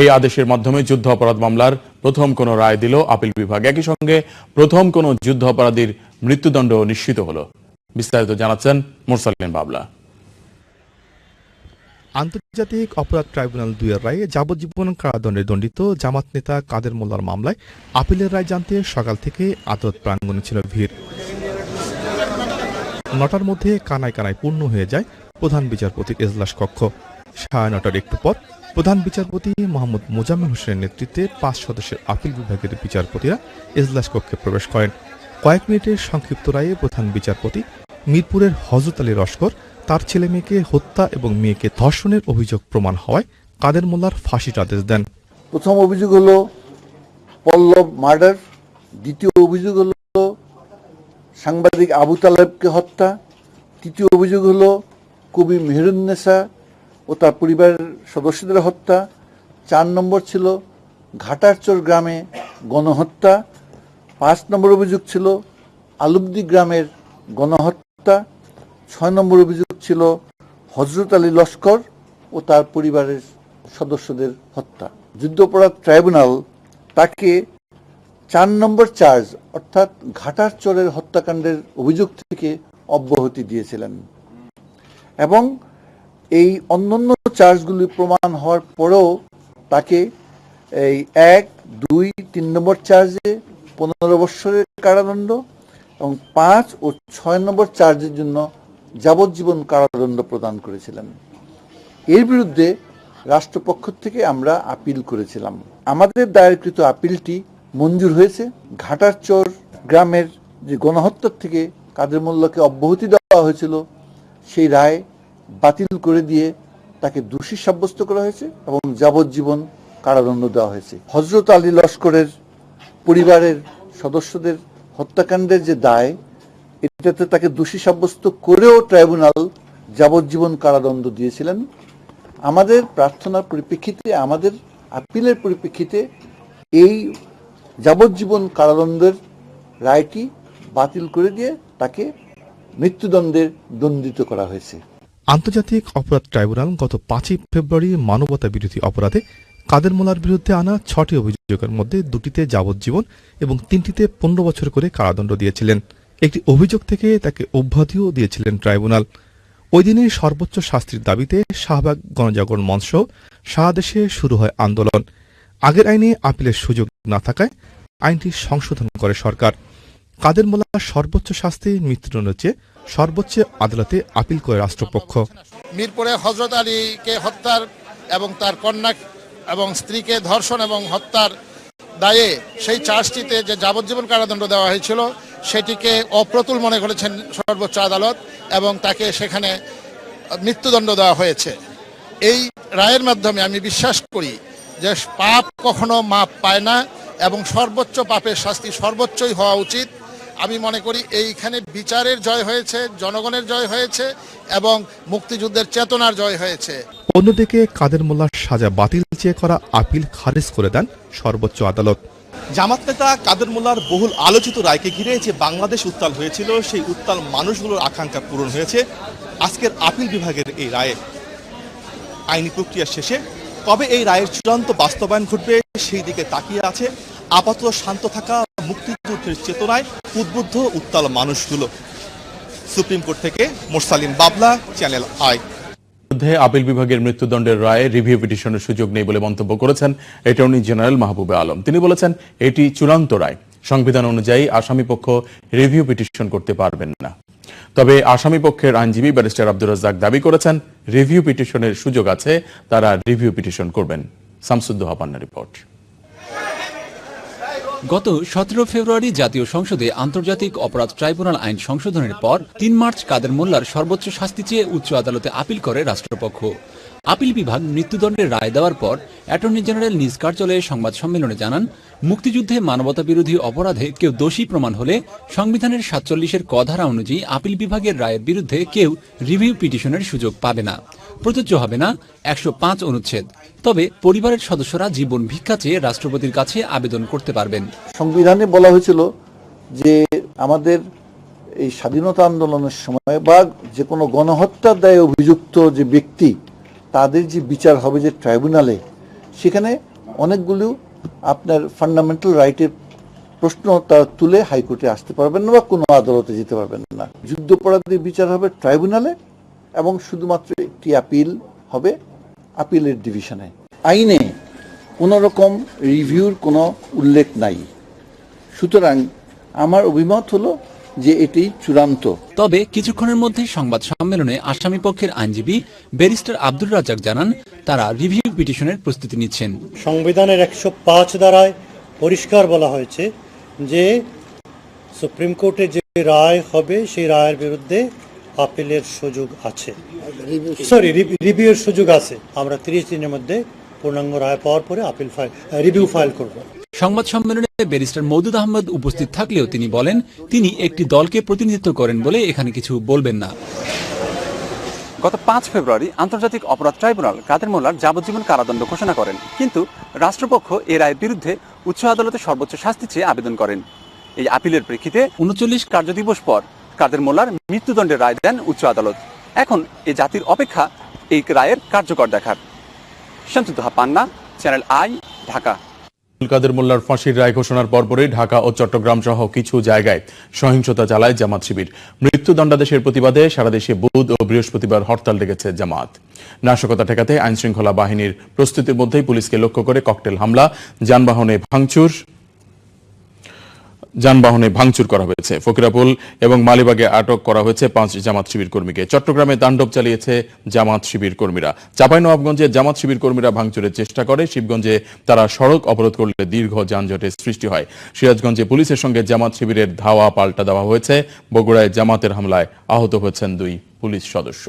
এই আদেশের মাধ্যমে যুদ্ধ অপরাধ মামলার প্রথম কোনো রায় দিল আপিল বিভাগ। একই সঙ্গে প্রথম কোনো যুদ্ধ অপরাধীর মৃত্যুদণ্ড নিশ্চিত হলো। বিস্তারিত জানাচ্ছেন মোরসালিন বাবলা। আন্তর্জাতিক অপরাধ ট্রাইব্যুনাল দুইয়ের রায়ে যাবজ্জীবন কারাদণ্ডে দণ্ডিত জামাত নেতা কাদের মোল্লার মামলায় আপিলের রায় জানতে সকাল থেকে আদালত প্রাঙ্গণে ছিল ভিড়। নটার মধ্যে কানায় কানায় পূর্ণ হয়ে যায় প্রধান বিচারপতির এজলাস কক্ষ। সাড়ে নটার একটু পর প্রধান বিচারপতি মোহাম্মদ মোজাম্মেল হোসেনের নেতৃত্বে পাঁচ সদস্যের আপিল বিভাগের বিচারপতিরা এজলাস কক্ষে প্রবেশ করেন। কয়েক মিনিটের সংক্ষিপ্ত রায়ে প্রধান বিচারপতি মিরপুরের হজরত আলী লস্কর, তার ছেলে মেয়েকে হত্যা এবং মেয়েকে ধর্ষণের অভিযোগ প্রমাণ হওয়ায় কাদের মোল্লার ফাঁসির আদেশ দেন। প্রথম অভিযোগ হলো পল্লব মার্ডার, দ্বিতীয় অভিযোগ হলো সাংবাদিক আবু তালেবকে হত্যা, তৃতীয় অভিযোগ হলো কবি মেহরুন্নেসা ও তার পরিবারের সদস্যদের হত্যা। চার নম্বর ছিল ঘাটারচর গ্রামে গণহত্যা। পাঁচ নম্বর অভিযোগ ছিল আলুবদি গ্রামের গণহত্যা। ছয় নম্বর অভিযোগ ছিল হজরত আলী লস্কর ও তার পরিবারের সদস্যদের হত্যা। যুদ্ধপরাধ ট্রাইব্যুনাল তাকে চার নম্বর চার্জ, অর্থাৎ ঘাটার চরের হত্যাকাণ্ডের অভিযোগ থেকে অব্যাহতি দিয়েছিলেন। এবং এই অন্যান্য চার্জগুলি প্রমাণ হওয়ার পরেও তাকে এই এক, দুই, তিন নম্বর চার্জে পনেরো বৎসরের কারাদণ্ড এবং পাঁচ ও ছয় নম্বর চার্জের জন্য যাবজ্জীবন কারাদণ্ড প্রদান করেছিলেন। এর বিরুদ্ধে রাষ্ট্রপক্ষ থেকে আমরা আপিল করেছিলাম। আমাদের দায়েরকৃত আপিলটি মঞ্জুর হয়েছে। ঘাটারচর গ্রামের যে গণহত্যার থেকে কাদের মোল্লাকে অব্যাহতি দেওয়া হয়েছিল, সেই রায় বাতিল করে দিয়ে তাকে দোষী সাব্যস্ত করা হয়েছে এবং যাবজ্জীবন কারাদণ্ড দেওয়া হয়েছে। হজরত আলী লস্করের পরিবারের সদস্যদের হত্যাকাণ্ডের যে দায়, এটাতে তাকে দোষী সাব্যস্ত করেও ট্রাইব্যুনাল যাবজ্জীবন কারাদণ্ড দিয়েছিলেন। আমাদের প্রার্থনার পরিপ্রেক্ষিতে, আমাদের আপিলের পরিপ্রেক্ষিতে এই যাবজ্জীবন কারাদণ্ডের রায়টি বাতিল করে দিয়ে তাকে মৃত্যুদণ্ডের দণ্ডিত করা হয়েছে। আন্তর্জাতিক অপরাধ ট্রাইব্যুনাল গত পাঁচই ফেব্রুয়ারি মানবতা বিরোধী অপরাধে কাদের মোলার বিরুদ্ধে আনা ছটি অভিযোগের মধ্যে দুটিতে যাবজ্জীবন এবং তিনটিতে পনেরো বছর করে কারাদণ্ড দিয়েছিলেন। একটি অভিযোগ থেকে তাকে অব্যাহতিও দিয়েছিলেন ট্রাইব্যুনাল। ওই দিনে সর্বোচ্চ শাস্তির দাবিতে শাহবাগ গণজাগরণ মঞ্চ সারাদেশে শুরু হয় আন্দোলন। আগের আইনে আপিলের সুযোগ না থাকায় আইনটি সংশোধন করে সরকার। কাদের মোল্লার সর্বোচ্চ শাস্তি মৃত্যুদণ্ডের চেয়ে সর্বোচ্চ আদালতে আপিল করে রাষ্ট্রপক্ষ। মিরপুরে হজরত আলীকে হত্যার এবং তার কন্যা এবং স্ত্রীকে ধর্ষণ এবং হত্যার দায়ে সেই চার্জটিতে যে যাবজ্জীবন কারাদণ্ড দেওয়া হয়েছিল, সেটিকে অপ্রতুল মনে করেছেন সর্বোচ্চ আদালত এবং তাকে সেখানে মৃত্যুদণ্ড দেওয়া হয়েছে। এই রায়ের মাধ্যমে আমি বিশ্বাস করি যে পাপ কখনো মাপ পায় না এবং সর্বোচ্চ পাপের শাস্তি সর্বোচ্চই হওয়া উচিত। আমি মনে করি এইখানে বিচারের জয় হয়েছে জনগণের জয় হয়েছে এবং মুক্তিযুদ্ধের চেতনার জয় হয়েছে। অন্যদিকে কাদের মোল্লার সাজা বাতিল চেয়ে করা আপিল খারিজ করে দেন সর্বোচ্চ আদালত। জামাত নেতা কাদের মোল্লার বহুল আলোচিত রায়কে ঘিরে যে বাংলাদেশ উত্তাল হয়েছিল সেই উত্তাল মানুষগুলোর আকাঙ্ক্ষা পূরণ হয়েছে আজকের আপিল বিভাগের এই রায়ে। আইনি প্রক্রিয়া শেষে কবে এই রায়ের চূড়ান্ত বাস্তবায়ন ঘটবে সেই দিকে তাকিয়ে আছে আপাতত শান্ত থাকা মুক্তিযুদ্ধের চেতনায় উদ্বুদ্ধ উত্তাল মানুষগুলো। সুপ্রিম কোর্ট থেকে মোরসালিম বাবলা, চ্যানেল আই। মধ্যে আপিল বিভাগের মৃত্যুদণ্ডের রায়ে রিভিউ পিটিশনের সুযোগ নেই বলে মন্তব্য করেছেন অ্যাটর্নি জেনারেল মাহবুবে আলম। তিনি বলেছেন, এটি চূড়ান্ত রায়। সংবিধান অনুযায়ী আসামি পক্ষ রিভিউ পিটিশন করতে পারবেন না। তবে আসামি পক্ষের আইনজীবী ব্যারিস্টার আব্দুর রাজ্জাক দাবি করেছেন, রিভিউ পিটিশনের সুযোগ আছে, তারা রিভিউ পিটিশন করবেন। শামসুদ্দোহা পান্না রিপোর্ট। গত সতেরো ফেব্রুয়ারি জাতীয় সংসদে আন্তর্জাতিক অপরাধ ট্রাইব্যুনাল আইন সংশোধনের পর তিন মার্চ কাদের মোল্লার সর্বোচ্চ শাস্তি চেয়ে উচ্চ আদালতে আপিল করে রাষ্ট্রপক্ষ। আপিল বিভাগ মৃত্যুদণ্ডের রায় দেওয়ার পর অ্যাটর্নি জেনারেল নিজ কার্যালয়ে সংবাদ সম্মেলনে জানান, মুক্তিযুদ্ধে মানবতা বিরোধী অপরাধে কেউ দোষী প্রমাণ হলে সংবিধানের সাতচল্লিশের কধারা অনুযায়ী আপিল বিভাগের রায়ের বিরুদ্ধে কেউ রিভিউ পিটিশনের সুযোগ পাবে না। প্রযোজ্য হবে না একশো পাঁচ অনুচ্ছেদ। তবে পরিবারের সদস্যরা জীবন ভিক্ষা চেয়ে রাষ্ট্রপতির কাছে আবেদন করতে পারবেন। সংবিধানে বলা হয়েছিল যে আমাদের এই স্বাধীনতা আন্দোলনের সময় বা যে কোনো গণহত্যার দায়ে অভিযুক্ত যে ব্যক্তি তাদের যে বিচার হবে যে ট্রাইব্যুনালে, সেখানে অনেকগুলো আপনার ফান্ডামেন্টাল রাইটের প্রশ্ন তারা তুলে হাইকোর্টে আসতে পারবেন না বা কোনো আদালতে যেতে পারবেন না। যুদ্ধপরাধীর বিচার হবে ট্রাইব্যুনালে এবং শুধুমাত্র একটি আপিল হবে আপিলের ডিভিশনে আইনে কোনো রকম রিভিউর কোনো উল্লেখ নাই। সুতরাং আমার অভিমত হলো যে এটি চূড়ান্ত। তবে কিছুক্ষণের মধ্যেই সংবাদ সম্মেলনে আসামি পক্ষের আইনজীবী ব্যারিস্টার আব্দুর রাজ্জাক জানান তারা রিভিউ পিটিশনের প্রস্তুতি নিচ্ছেন। সংবিধানের একশো পাঁচ দ্বারায় পরিষ্কার বলা হয়েছে যে সুপ্রিম কোর্টে যে রায় হবে সেই রায়ের বিরুদ্ধে আপিলের সুযোগ আছে। সরি রিভিউর সুযোগ আছে। আমরা তিরিশ দিনের মধ্যে পূর্ণাঙ্গ রায় পাওয়ার পরে আপিল ফাইল রিভিউ ফাইল করব। সংবাদ সম্মেলনে ব্যারিস্টার মৌদুদ আহমদ উপস্থিত থাকলেও তিনি বলেন, তিনি একটি দলকে প্রতিনিধিত্ব করেন বলে এখানে কিছু বলবেন না। গত পাঁচ ফেব্রুয়ারি আন্তর্জাতিক অপরাধ ট্রাইব্যুনাল কাদের মোল্লার যাবজ্জীবন কারাদণ্ড ঘোষণা করেন। কিন্তু রাষ্ট্রপক্ষ এ রায়ের বিরুদ্ধে উচ্চ আদালতে সর্বোচ্চ শাস্তি চেয়ে আবেদন করেন। এই আপিলের প্রেক্ষিতে উনচল্লিশ কার্যদিবস পর কাদের মোল্লার মৃত্যুদণ্ডের রায় দেন উচ্চ আদালত। এখন এ জাতির অপেক্ষা এই রায়ের কার্যকর দেখার। Shamsuddoha Panna, Channel I, Dhaka. কাদের মোল্লার ফাঁসির রায় ঘোষণার পরপরই ঢাকা ও চট্টগ্রাম সহ কিছু জায়গায় সহিংসতা চালায় জামাত শিবির। মৃত্যুদণ্ডাদেশের প্রতিবাদে সারা দেশে বুধ ও বৃহস্পতিবার হরতাল ডেকেছে জামাত। নাশকতা ঠেকাতে আইন শৃঙ্খলা বাহিনীর প্রস্তুতির মধ্যেই পুলিশকে লক্ষ্য করে ককটেল হামলা, যানবাহনে ভাঙচুর যানবাহনে ভাঙচুর করা হয়েছে। ফকিরাপুল এবং মালিবাগে আটক করা হয়েছে পাঁচ জামাত শিবির কর্মীকে। চট্টগ্রামে তাণ্ডব চালিয়েছে জামাত শিবির কর্মীরা। চাঁপাইনবাবগঞ্জে জামাত শিবির কর্মীরা ভাঙচুরের চেষ্টা করে। শিবগঞ্জে তারা সড়ক অবরোধ করলে দীর্ঘ যানজটের সৃষ্টি হয়। সিরাজগঞ্জে পুলিশের সঙ্গে জামাত শিবিরের ধাওয়া পাল্টা দেওয়া হয়েছে। বগুড়ায় জামাতের হামলায় আহত হয়েছেন দুই পুলিশ সদস্য।